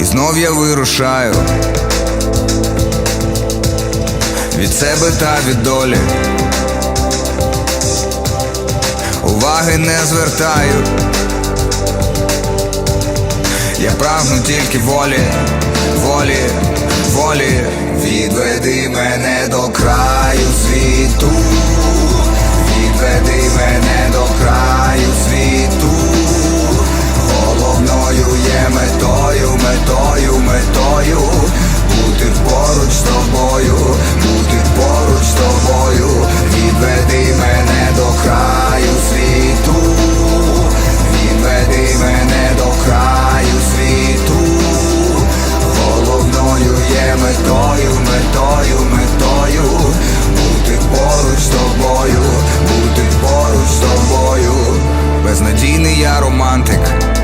І знов я вирушаю від себе та від долі. Уваги не звертаю. Я прагну тільки волі, волі, romantic.